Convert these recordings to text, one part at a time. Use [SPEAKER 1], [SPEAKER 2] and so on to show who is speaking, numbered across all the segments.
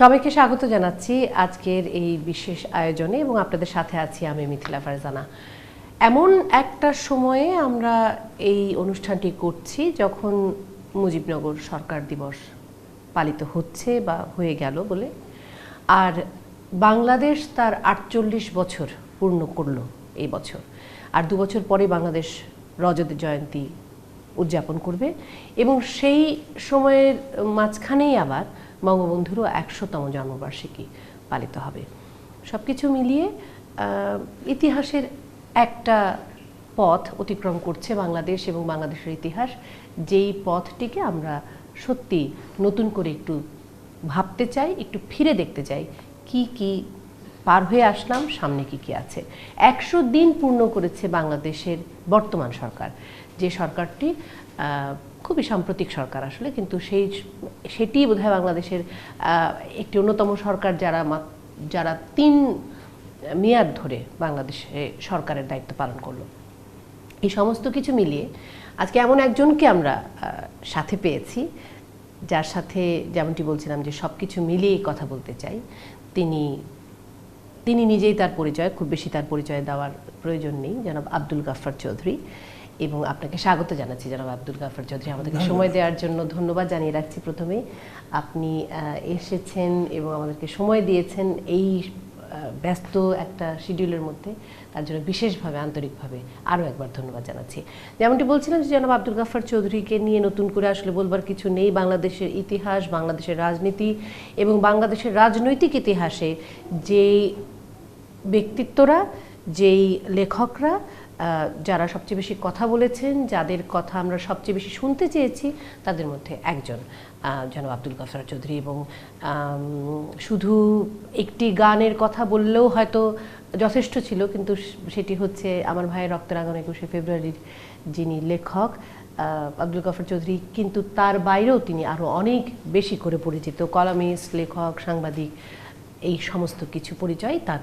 [SPEAKER 1] সবাইকে স্বাগত জানাচ্ছি আজকের এই বিশেষ আয়োজনে এবং আপনাদের সাথে আছি আমি মিথিলা ফারজানা। এমন একটা সময়ে আমরা এই অনুষ্ঠানটি করছি যখন মুজিবনগর সরকার দিবস পালিত হচ্ছে বা হয়ে গেল বলে। আর বাংলাদেশ তার আটচল্লিশ বছর পূর্ণ করল এই বছর। আর দু বছর পরে বাংলাদেশ রজত জয়ন্তী উদযাপন করবে এবং সেই সময়ের মাঝখানেই আবার বঙ্গবন্ধুরও একশোতম জন্মবার্ষিকী পালিত হবে। সব কিছু মিলিয়ে ইতিহাসের একটা পথ অতিক্রম করছে বাংলাদেশ এবং বাংলাদেশের ইতিহাস। যেই পথটিকে আমরা সত্যি নতুন করে একটু ভাবতে চাই, একটু ফিরে দেখতে চাই, কি কি পার হয়ে আসলাম, সামনে কি কি আছে। একশো দিন পূর্ণ করেছে বাংলাদেশের বর্তমান সরকার। যে সরকারটি খুবই সাম্প্রতিক সরকার আসলে, কিন্তু সেই, সেটি বোধহয় বাংলাদেশের একটি অন্যতম সরকার যারা যারা তিন মেয়াদ ধরে বাংলাদেশে সরকারের দায়িত্ব পালন করল। এই সমস্ত কিছু মিলিয়ে আজকে এমন একজনকে আমরা সাথে পেয়েছি, যার সাথে যেমনটি বলছিলাম যে সব কিছু মিলিয়ে কথা বলতে চাই। তিনি তিনি নিজেই তার পরিচয়, খুব বেশি তার পরিচয় দেওয়ার প্রয়োজন নেই, জনাব আব্দুল গাফফার চৌধুরী। এবং আপনাকে স্বাগত জানাচ্ছি জনাব আব্দুল গাফর চৌধুরী আমাদেরকে সময় দেওয়ার জন্য ধন্যবাদ জানিয়ে রাখছি প্রথমে। আপনি এসেছেন এবং আমাদেরকে সময় দিয়েছেন এই ব্যস্ত একটা শিডিউলের মধ্যে। তার জন্য বিশেষভাবে আন্তরিকভাবে আরও একবার ধন্যবাদ জানাচ্ছি। যেমনটি বলছিলাম যে জনাব আব্দুল গাফফার চৌধুরীকে নিয়ে নতুন করে আসলে বলবার কিছু নেই। বাংলাদেশের ইতিহাস বাংলাদেশের রাজনীতি এবং বাংলাদেশের রাজনৈতিক ইতিহাসে যেই ব্যক্তিত্বরা যেই লেখকরা যারা সবচেয়ে বেশি কথা বলেছেন, যাদের কথা আমরা সবচেয়ে বেশি শুনতে চেয়েছি, তাদের মধ্যে একজন জনাব আব্দুল গাফার চৌধুরী। এবং শুধু একটি গানের কথা বললেও হয়তো যথেষ্ট ছিল, কিন্তু সেটি হচ্ছে আমার ভাইয়ের রক্তরাঙ্গন একুশে ফেব্রুয়ারির যিনি লেখক আব্দুল গফর চৌধুরী। কিন্তু তার বাইরেও তিনি আরও অনেক বেশি করে পরিচিত, কলামিস্ট, লেখক, সাংবাদিক, এই সমস্ত কিছু পরিচয় তার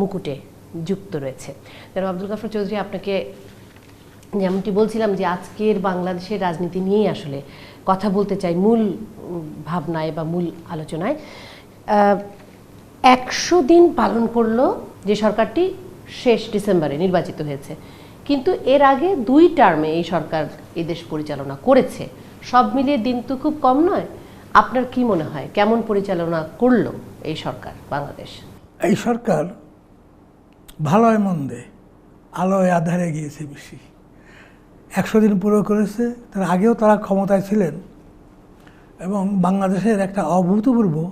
[SPEAKER 1] মুকুটে যুক্ত রয়েছে। যেন আব্দুল গফর চৌধুরী, আপনাকে যেমনটি বলছিলাম যে আজকের বাংলাদেশের রাজনীতি নিয়েই আসলে কথা বলতে চাই মূল ভাবনায় বা মূল আলোচনায়। একশো দিন পালন করল যে সরকারটি, শেষ ডিসেম্বরে নির্বাচিত হয়েছে। কিন্তু এর আগে দুই টার্মে এই সরকার এই দেশ পরিচালনা করেছে। সব মিলিয়ে দিন তো খুব কম নয়। আপনার কি মনে হয়, কেমন পরিচালনা করল এই সরকার বাংলাদেশ?
[SPEAKER 2] এই সরকার ভালোয় মন্দে, আলোয় আধারে গিয়েছে বেশি। একশো দিন পুরো করেছে, তার আগেও তারা ক্ষমতায় ছিলেন। এবং বাংলাদেশের একটা অভূতপূর্ব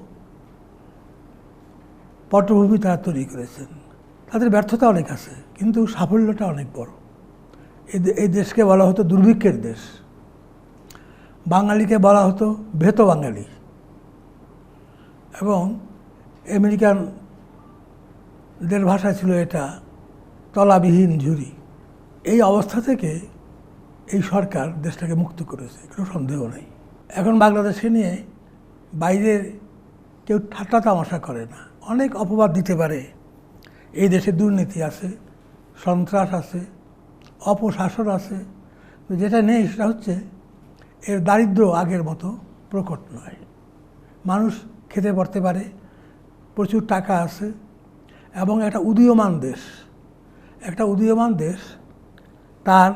[SPEAKER 2] পটভূমি তারা তৈরি করেছেন। তাদের ব্যর্থতা অনেক আছে, কিন্তু সাফল্যটা অনেক বড়। এই দেশকে বলা হতো দুর্ভিক্ষের দেশ। বাঙালিকে বলা হতো ভেত বাঙালি এবং আমেরিকান দের ভাষা ছিল এটা তলাবিহীন ঝুরি। এই অবস্থা থেকে এই সরকার দেশটাকে মুক্ত করেছে, কোনো সন্দেহ নেই। এখন বাংলাদেশে নিয়ে বাইরের কেউ ঠাট্টা তামাশা করে না। অনেক অপবাদ দিতে পারে। এই দেশে দুর্নীতি আছে, সন্ত্রাস আছে, অপশাসন আছে। যেটা নেই সেটা হচ্ছে এর দারিদ্র আগের মতো প্রকট নয়। মানুষ খেতে পড়তে পারে, প্রচুর টাকা আছে এবং একটা উদীয়মান দেশ। একটা উদীয়মান দেশ, তার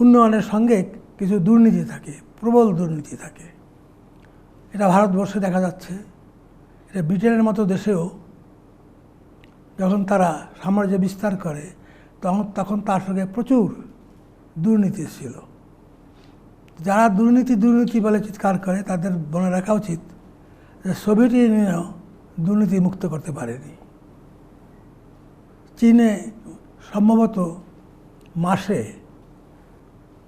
[SPEAKER 2] উন্নয়নের সঙ্গে কিছু দুর্নীতি থাকে, প্রবল দুর্নীতি থাকে। এটা ভারতবর্ষে দেখা যাচ্ছে। এটা ব্রিটেনের মতো দেশেও যখন তারা সাম্রাজ্য বিস্তার করে, তখন তখন তার সঙ্গে প্রচুর দুর্নীতি ছিল। যারা দুর্নীতি দুর্নীতি বলে চিৎকার করে, তাদের মনে রাখা উচিত যে সোভিয়েত ইউনিয়নও দুর্নীতি মুক্ত করতে পারেনি। চীনে সম্ভবত মাসে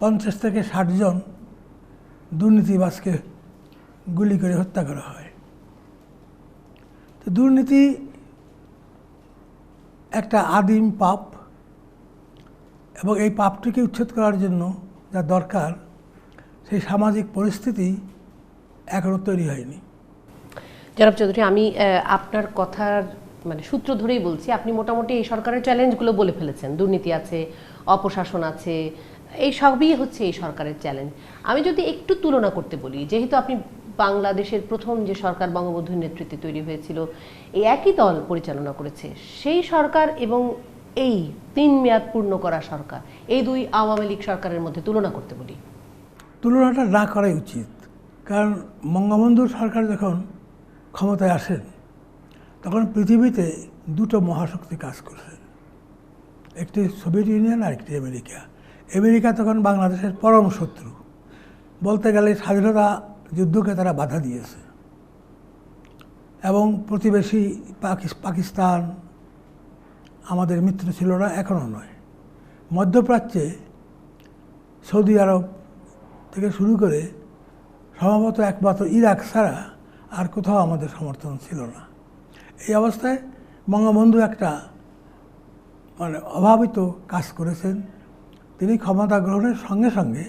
[SPEAKER 2] পঞ্চাশ থেকে ষাট জন দুর্নীতিবাজকে গুলি করে হত্যা করা হয়। তো দুর্নীতি একটা আদিম পাপ এবং এই পাপটিকে উচ্ছেদ করার জন্য যা দরকার, সেই সামাজিক পরিস্থিতি এখনও তৈরি হয়নি।
[SPEAKER 1] জনাব চৌধুরী, আমি আপনার কথার মানে সূত্র ধরেই বলছি, আপনি মোটামুটি এই সরকারের চ্যালেঞ্জগুলো বলে ফেলেছেন। দুর্নীতি আছে, অপশাসন আছে, এই সবই হচ্ছে এই সরকারের চ্যালেঞ্জ আমি যদি একটু তুলনা করতে বলি, যেহেতু আপনি বাংলাদেশের প্রথম যে সরকার বঙ্গবন্ধুর নেতৃত্বে তৈরি হয়েছিল, এই একই দল পরিচালনা করেছে, সেই সরকার এবং এই তিন মেয়াদ পূর্ণ করা সরকার, এই দুই আওয়ামী লীগ সরকারের মধ্যে তুলনা করতে বলি।
[SPEAKER 2] তুলনাটা না করাই উচিত, কারণ বঙ্গবন্ধু সরকার যখন ক্ষমতায় আসেন তখন পৃথিবীতে দুটো মহাশক্তি কাজ করছে। একটি সোভিয়েত ইউনিয়ন আর একটি আমেরিকা। আমেরিকা তখন বাংলাদেশের পরম শত্রু। বলতে গেলে স্বাধীনতা যুদ্ধকে তারা বাধা দিয়েছে। এবং প্রতিবেশী পাকিস- পাকিস্তান আমাদের মিত্র ছিল না, এখনও নয়। মধ্যপ্রাচ্যে সৌদি আরব থেকে শুরু করে সম্ভবত একমাত্র ইরাক ছাড়া আর কোথাও আমাদের সমর্থন ছিল না। এই অবস্থায় বঙ্গবন্ধু একটা মানে অভাবিত কাজ করেছেন। তিনি ক্ষমতা গ্রহণের সঙ্গে সঙ্গে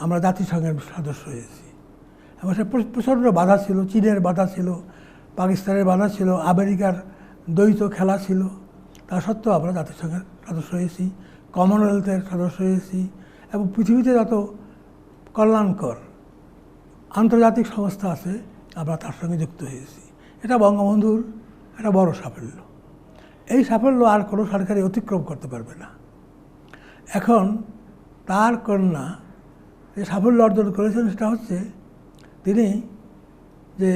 [SPEAKER 2] আমরা জাতিসংঘের সদস্য হয়েছি। এবং সে প্রচণ্ড বাধা ছিল, চীনের বাধা ছিল, পাকিস্তানের বাধা ছিল, আমেরিকার দ্বৈত খেলা ছিল। তা সত্ত্বেও আমরা জাতিসংঘের সদস্য হয়েছি, কমনওয়েলথের সদস্য হয়েছি এবং পৃথিবীতে যত কল্যাণকর আন্তর্জাতিক সংস্থা আছে, আমরা তার সঙ্গে যুক্ত হয়েছি। এটা বঙ্গবন্ধুর একটা বড় সাফল্য। এই সাফল্য আর কোনো সরকারই অতিক্রম করতে পারবে না। এখন তার কন্যা যে সাফল্য অর্জন করেছেন সেটা হচ্ছে তিনি যে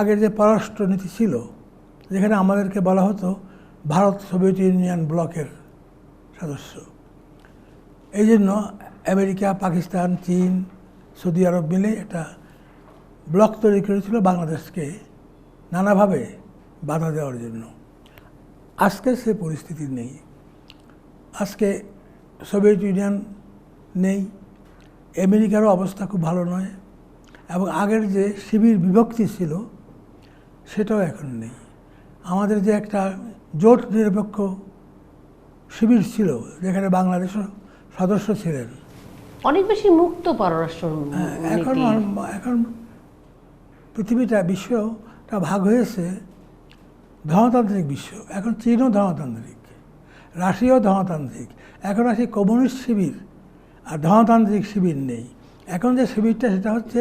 [SPEAKER 2] আগের যে পররাষ্ট্রনীতি ছিল, যেখানে আমাদেরকে বলা হতো ভারত সোভিয়েত ইউনিয়ন ব্লকের সদস্য। এই জন্য আমেরিকা, পাকিস্তান, চীন, সৌদি আরব মিলে একটা ব্লক তৈরি করেছিল বাংলাদেশকে নানাভাবে বাধা দেওয়ার জন্য। আজকে সে পরিস্থিতি নেই। আজকে সোভিয়েত ইউনিয়ন নেই। আমেরিকারও অবস্থা খুব ভালো নয় এবং আগের যে শিবির বিভক্তি ছিল সেটাও এখন নেই। আমাদের যে একটা জোট নিরপেক্ষ শিবির ছিল যেখানে বাংলাদেশও সদস্য ছিলেন।
[SPEAKER 1] অনেক বেশি মুক্ত পররাষ্ট্র
[SPEAKER 2] হ্যাঁ, এখন এখন পৃথিবীটা বিশ্বটা ভাগ হয়েছে ধনতান্ত্রিক বিশ্ব, এখন চীনও ধনতান্ত্রিক রাশিয়াও ধনতান্ত্রিক এখন আছে কমিউনিস্ট শিবির আর ধনতান্ত্রিক শিবির নেই। এখন যে শিবিরটা সেটা হচ্ছে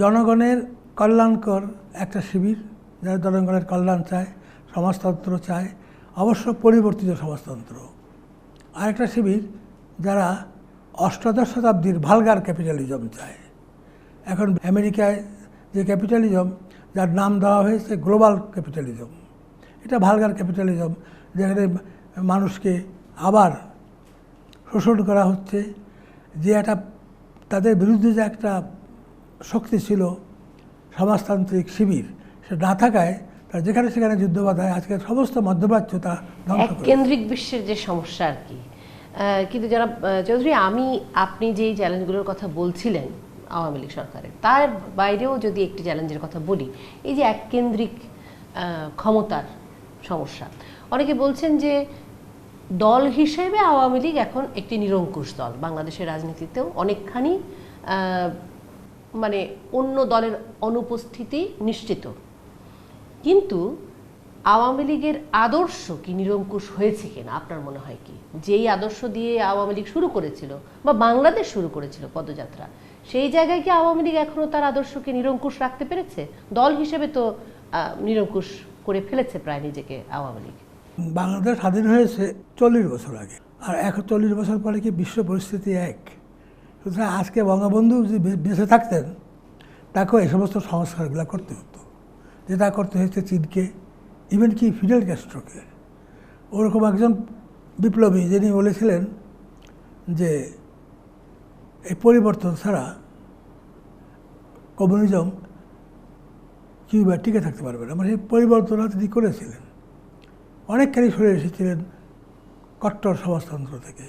[SPEAKER 2] জনগণের কল্যাণকর একটা শিবির, যারা জনগণের কল্যাণ চায়, সমাজতন্ত্র চায়, অবশ্য পরিবর্তিত সমাজতন্ত্র। আরেকটা শিবির যারা অষ্টাদশ শতাব্দীর ভালগার ক্যাপিটালিজম চায়। এখন আমেরিকায় যে ক্যাপিটালিজম যার নাম দেওয়া হয়েছে গ্লোবাল ক্যাপিটালিজম। এটা ভালগার ক্যাপিটালিজম যেখানে মানুষকে আবার শোষণ করা হচ্ছে। যে একটা তাদের বিরুদ্ধে যে একটা শক্তি ছিল সমাজতান্ত্রিক শিবির সে না থাকায় তারা যেখানে সেখানে যুদ্ধ বাধায় আজকে সমস্ত মধ্যপ্রাচ্য তা
[SPEAKER 1] কেন্দ্রিক বিশ্বের যে সমস্যা আর কি। কিন্তু যারা চৌধুরী আমি আপনি যেই চ্যালেঞ্জগুলোর কথা বলছিলেন আওয়ামী লীগ সরকারের। তার বাইরেও যদি একটি চ্যালেঞ্জের কথা বলি, এই যে এককেন্দ্রিক ক্ষমতার সমস্যা। অনেকে বলছেন যে দল হিসেবে আওয়ামী লীগ এখন একটি নিরঙ্কুশ দল। বাংলাদেশের রাজনীতিতেও অনেকখানি মানে অন্য দলের অনুপস্থিতি নিশ্চিত। কিন্তু আওয়ামী লীগের আদর্শ কি নিরঙ্কুশ হয়েছে কিনা, আপনার মনে হয় কি? যেই আদর্শ দিয়ে আওয়ামী লীগ শুরু করেছিল বা বাংলাদেশ শুরু করেছিল পদযাত্রা সেই জায়গায় কি আওয়ামী লীগ এখনও তার আদর্শকে নিরঙ্কুশ রাখতে পেরেছে? দল হিসেবে তো নিরঙ্কুশ করে ফেলেছে প্রায় নিজেকে আওয়ামী লীগ।
[SPEAKER 2] বাংলাদেশ স্বাধীন হয়েছে চল্লিশ বছর আগে। আর এখন চল্লিশ বছর পরে কি বিশ্ব পরিস্থিতি এক? সুতরাং আজকে বঙ্গবন্ধু যদি বেঁচে থাকতেন, তাকেও এই সমস্ত সংস্কারগুলো করতে হতো। যেটা করতে হয়েছে চীনকে ইভেন কি ফিডেল ক্যাস্ট্রোকে। ওরকম একজন বিপ্লবী যিনি বলেছিলেন যে এই পরিবর্তন ছাড়া কমিউনিজম কিউবা টিকে থাকতে পারবে না। মানে সেই পরিবর্তনটা তিনি করেছিলেন। অনেকখানি সরে এসেছিলেন কট্টর সমাজতন্ত্র থেকে।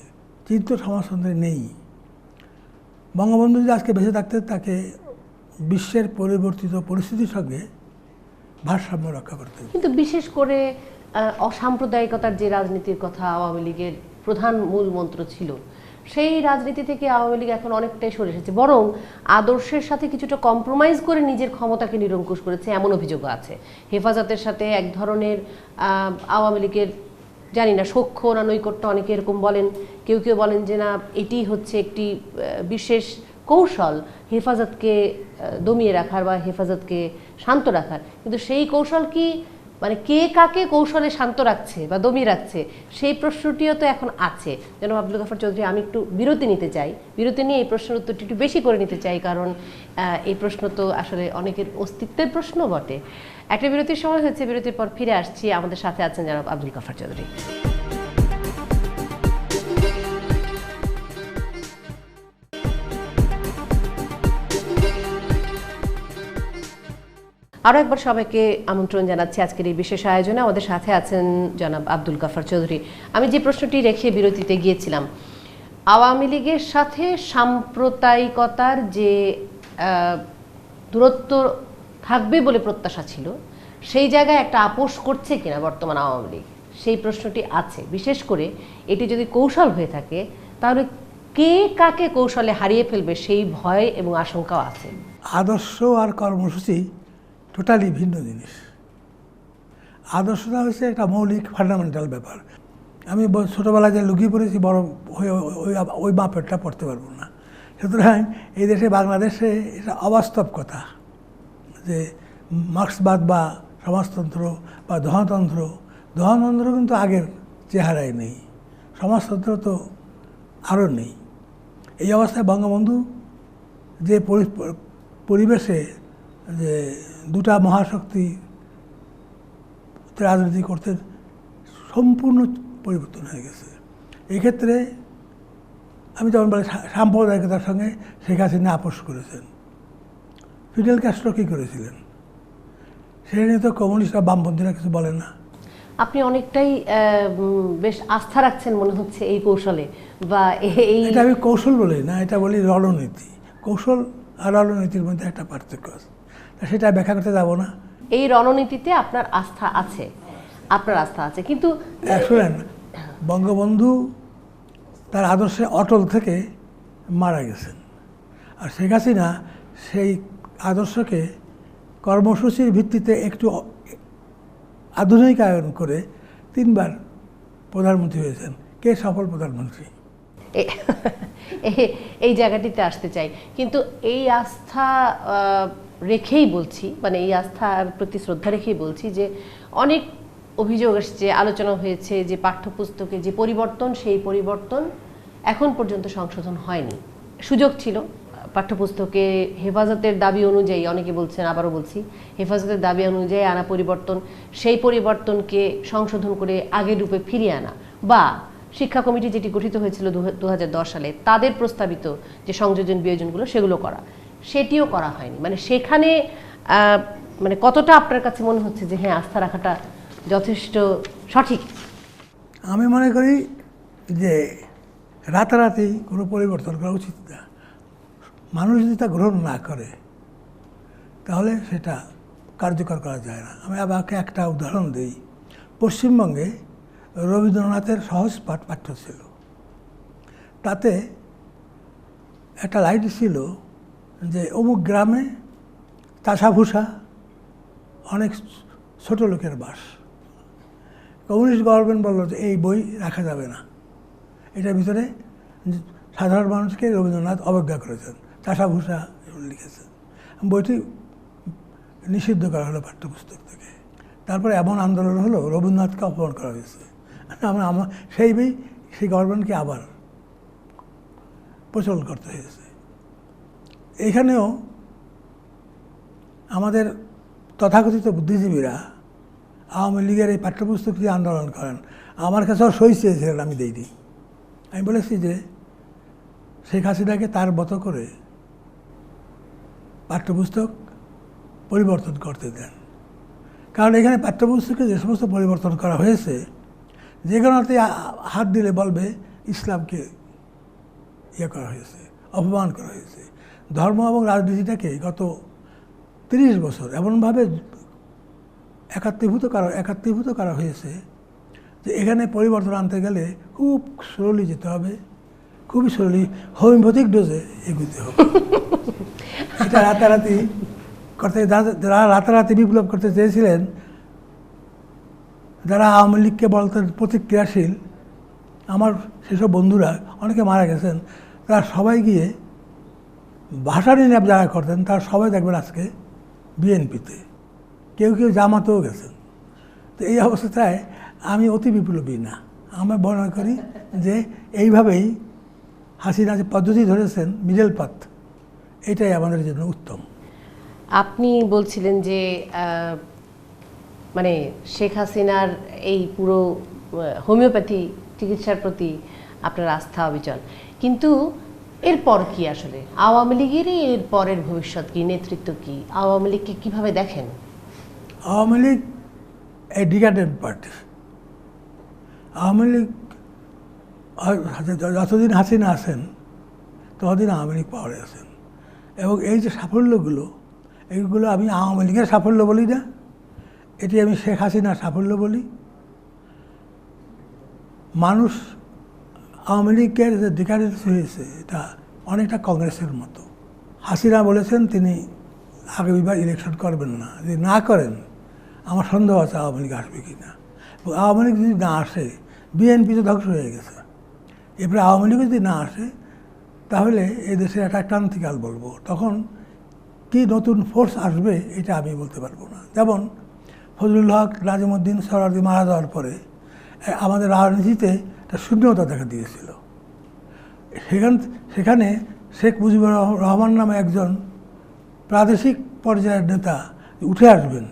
[SPEAKER 2] চীন তো সমাজতন্ত্রে নেই। বঙ্গবন্ধু যদি আজকে বেঁচে থাকতেন, তাকে বিশ্বের পরিবর্তিত পরিস্থিতির সঙ্গে ভারসাম্য রক্ষা করতে
[SPEAKER 1] কিন্তু বিশেষ করে অসাম্প্রদায়িকতার যে রাজনীতির কথা আওয়ামী লীগের প্রধান মূল মন্ত্র ছিল সেই রাজনীতি থেকে আওয়ামী লীগ এখন অনেকটাই সরে এসেছে। বরং আদর্শের সাথে কিছুটা কম্প্রোমাইজ করে নিজের ক্ষমতাকে নিরঙ্কুশ করেছে, এমন অভিযোগও আছে। হেফাজতের সাথে এক ধরনের আওয়ামী লীগের, জানি না, সখ্য না নৈকট্য অনেকে এরকম বলেন। কেউ কেউ বলেন যে না, এটি হচ্ছে একটি বিশেষ কৌশল হেফাজতকে দমিয়ে রাখার বা হেফাজতকে শান্ত রাখার। কিন্তু সেই কৌশল কি মানে কে কাকে কৌশলে শান্ত রাখছে বা দমিয়ে রাখছে, সেই প্রশ্নটিও তো এখন আছে। যেন আব্দুল গাফর চৌধুরী, আমি একটু বিরতি নিতে চাই। বিরতি নিয়ে এই প্রশ্নের উত্তরটি একটু বেশি করে নিতে চাই, কারণ এই প্রশ্ন তো আসলে অনেকের অস্তিত্বের প্রশ্ন বটে। একটা বিরতির সময় হয়েছে, বিরতির পর ফিরে আসছি। আমাদের সাথে আছেন যেন আব্দুল গাফর চৌধুরী। আরও একবার সবাইকে আমন্ত্রণ জানাচ্ছি আজকের এই বিশেষ আয়োজনে। আমাদের সাথে আছেন জনাব আব্দুল গাফার চৌধুরী। আমি যে প্রশ্নটি রেখে বিরতিতে গিয়েছিলাম, আওয়ামী লীগের সাথে সাম্প্রদায়িকতার যে দূরত্ব থাকবে বলে প্রত্যাশা ছিল, সেই জায়গায় একটা আপোষ করছে কিনা বর্তমান আওয়ামী লীগ? সেই প্রশ্নটি আছে। বিশেষ করে এটি যদি কৌশল হয়ে থাকে, তাহলে কে কাকে কৌশলে হারিয়ে ফেলবে সেই ভয় এবং আশঙ্কাও আছে।
[SPEAKER 2] আদর্শ আর কর্মসূচি টোটালি ভিন্ন জিনিস। আদর্শটা হচ্ছে একটা মৌলিক ফান্ডামেন্টাল ব্যাপার। আমি ছোটোবেলায় যে লুকিয়ে পড়েছি, বড় হয়ে ওই- ওই মাপেরটা পড়তে পারব না। সুতরাং এই দেশে বাংলাদেশে এটা অবাস্তব কথা যে মার্ক্সবাদ বা সমাজতন্ত্র বা ধনতন্ত্র ধনতন্ত্র কিন্তু আগের চেহারায় নেই। সমাজতন্ত্র তো আরও নেই। এই অবস্থায় বঙ্গবন্ধু যে পরি- পরিবেশে যে দুটা মহাশক্তি রাজনীতি করতে সম্পূর্ণ পরিবর্তন হয়ে গেছে। এক্ষেত্রে আমি যেমন বলি সাম্প্রদায়িকতার সঙ্গে শেখ হাসিনা আপোষ করেছেন। ফিডেল ক্যাস্ট্রো কী করেছিলেন? সেটা নিয়ে তো কমিউনিস্ট বা বামপন্থীরা কিছু বলে না।
[SPEAKER 1] আপনি অনেকটাই বেশ আস্থা রাখছেন মনে হচ্ছে এই কৌশলে বা এই
[SPEAKER 2] এটা আমি কৌশল বলি না এটা বলি রণনীতি। কৌশল আর রণনীতির মধ্যে একটা পার্থক্য আছে। সেটা ব্যাখ্যা করতে যাব না।
[SPEAKER 1] এই রণনীতিতে আপনার আস্থা আছে। আপনার আস্থা আছে কিন্তু
[SPEAKER 2] শুনেন বঙ্গবন্ধু তার আদর্শে অটল থেকে মারা গেছেন। আর শেখ হাসিনা সেই আদর্শকে কর্মসূচির ভিত্তিতে একটু আধুনিকায়ন করে তিনবার প্রধানমন্ত্রী হয়েছেন। কে সফল প্রধানমন্ত্রী?
[SPEAKER 1] এই জায়গাটিতে আসতে চাই। কিন্তু এই আস্থা রেখেই বলছি মানে এই আস্থার প্রতি শ্রদ্ধা রেখেই বলছি যে, অনেক অভিযোগ এসছে, আলোচনা হয়েছে যে পাঠ্যপুস্তকে যে পরিবর্তন, সেই পরিবর্তন এখন পর্যন্ত সংশোধন হয়নি। সুযোগ ছিল, পাঠ্যপুস্তকে হেফাজতের দাবি অনুযায়ী, অনেকে বলছেন, আবারও বলছি, হেফাজতের দাবি অনুযায়ী আনা পরিবর্তন, সেই পরিবর্তনকে সংশোধন করে আগের রূপে ফিরিয়ে আনা বা শিক্ষা কমিটি যেটি গঠিত হয়েছিল দু হাজার দশ সালে, তাদের প্রস্তাবিত যে সংযোজন বিয়োজনগুলো সেগুলো করা। সেটিও করা হয়নি। মানে সেখানে মানে কতটা আপনার কাছে মনে হচ্ছে যে হ্যাঁ আস্থা রাখাটা যথেষ্ট সঠিক?
[SPEAKER 2] আমি মনে করি যে রাতারাতি কোনো পরিবর্তন করা উচিত না। মানুষ যদি তা গ্রহণ না করে, তাহলে সেটা কার্যকর করা যায় না। আমি আমাকে একটা উদাহরণ দিই। পশ্চিমবঙ্গে রবীন্দ্রনাথের সহজ পাঠ পাঠ্য ছিল। তাতে একটা লাইট ছিল যে অমুক গ্রামে তাসাভূষা অনেক ছোট লোকের বাস। কমিউনিস্ট গভর্নমেন্ট বলল যে এই বই রাখা যাবে না। এটার ভিতরে সাধারণ মানুষকে রবীন্দ্রনাথ অবজ্ঞা করেছেন। এগুলো লিখেছেন। বইটি নিষিদ্ধ করা হলো পাঠ্যপুস্তক থেকে। তারপরে এমন আন্দোলন হলো রবীন্দ্রনাথকে অপমান করা হয়েছে। আমরা, আমার, সেই বই সেই গভর্নমেন্টকে আবার প্রচলন করতে হয়েছে। এখানেও আমাদের তথাকথিত বুদ্ধিজীবীরা আওয়ামী লীগের এই পাঠ্যপুস্তক দিয়ে আন্দোলন করেন। আমার কাছেও সই চেয়েছিলেন আমি দেইনি। আমি বলেছি যে, শেখ হাসিনাকে তার মতো করে পাঠ্যপুস্তক পরিবর্তন করতে দেন। কারণ এখানে পাঠ্যপুস্তকে যে সমস্ত পরিবর্তন করা হয়েছে যে কোনোতে হাত দিলে বলবে ইসলামকে ইয়ে করা হয়েছে অপমান করা হয়েছে। ধর্ম এবং রাজনীতিটাকে গত তিরিশ বছর এমনভাবে একাত্মীভূত করা একাত্মীভূত করা হয়েছে যে এখানে পরিবর্তন আনতে গেলে খুব স্লোলি যেতে হবে খুবই স্লোলি হোমিওপ্যাথিক ডোজে এগুতে হবে। এটা রাতারাতি করতে যারা রাতারাতি বিপ্লব করতে চেয়েছিলেন যারা আওয়ামী লীগকে বলতেন প্রতিক্রিয়াশীল, আমার সেসব বন্ধুরা, অনেকে মারা গেছেন, তারা সবাই গিয়ে ভাষা নিয়ে যারা করতেন, তারা সবাই দেখবেন আজকে বিএনপিতে। কেউ কেউ জামাতেও গেছেন। তো এই অবস্থায় আমি অতি বিপ্লবী না। আমি মনে করি যে এইভাবেই হাসিনা যে পদ্ধতি ধরেছেন, মিডল পাথ, এটাই আমাদের জন্য উত্তম।
[SPEAKER 1] আপনি বলছিলেন যে মানে শেখ হাসিনার এই পুরো হোমিওপ্যাথি চিকিৎসার প্রতি আপনার আস্থা, অবিচল। কিন্তু এরপর কি আসলে? আওয়ামী লীগের এর পরের ভবিষ্যৎ কি? নেতৃত্ব কি? আওয়ামী লীগকে কীভাবে দেখেন?
[SPEAKER 2] আওয়ামী লীগ এই ডিকাডেন্ট পার্টি আওয়ামী লীগ যতদিন হাসিনা আছেন, ততদিন আওয়ামী লীগ পাওয়ারে আছেন এবং এই যে সাফল্যগুলো এইগুলো আমি আওয়ামী লীগের সাফল্য বলি না। এটি আমি শেখ হাসিনার সাফল্য বলি। মানুষ আওয়ামী লীগের যে ডিকাডেন্স হয়েছে, এটা অনেকটা কংগ্রেসের মতো। হাসিনা বলেছেন তিনি আগামীবার ইলেকশন করবেন না। যদি না করেন, আমার সন্দেহ আছে আওয়ামী লীগ আসবে কি না। আওয়ামী লীগ যদি না আসে, বিএনপি তো ধ্বংস হয়ে গেছে। এরপরে আওয়ামী লীগ যদি না আসে, তাহলে এই দেশের একটা ক্রান্তিকাল বলব। তখন কি নতুন ফোর্স আসবে, এটা আমি বলতে পারব না। যেমন ফজলুল হক, নাজিমুদ্দিন, সরার্দি মারা যাওয়ার পরে আমাদের রাজনীতিতে একটা শূন্যতা দেখা দিয়েছিল। সেখান, সেখানে শেখ মুজিবুর রহমান নামে একজন প্রাদেশিক পর্যায়ের নেতা উঠে আসবেন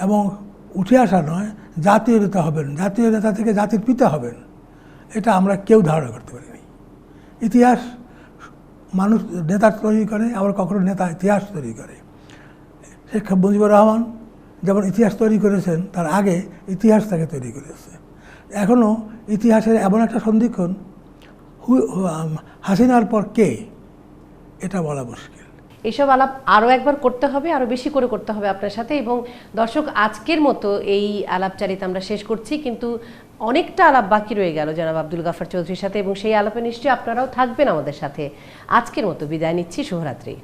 [SPEAKER 2] এবং উঠে আসা নয়, জাতীয় নেতা হবেন, জাতীয় নেতা থেকে জাতির পিতা হবেন। এটা আমরা কেউ ধারণা করতে পারিনি। ইতিহাস, মানুষ নেতা তৈরি করে, আবার কখনো নেতা ইতিহাস তৈরি করে। শেখ মুজিবুর রহমান যেমন ইতিহাস তৈরি করেছেন, তার আগে ইতিহাস তাকে তৈরি করেছে। এখনও ইতিহাসের এমন একটা সন্ধিক্ষণ হাসিনার পর কে? এটা বলা মুশকিল।
[SPEAKER 1] এসব আলাপ আরও একবার করতে হবে আরও বেশি করে করতে হবে আপনার সাথে এবং দর্শক, আজকের মতো এই আলাপচারিতা আমরা শেষ করছি, কিন্তু অনেকটা আলাপ বাকি রয়ে গেল জনাব আব্দুল গাফার চৌধুরীর সাথে এবং সেই আলাপে নিশ্চয়ই আপনারাও থাকবেন আমাদের সাথে। আজকের মতো বিদায় নিচ্ছি, শুভরাত্রি।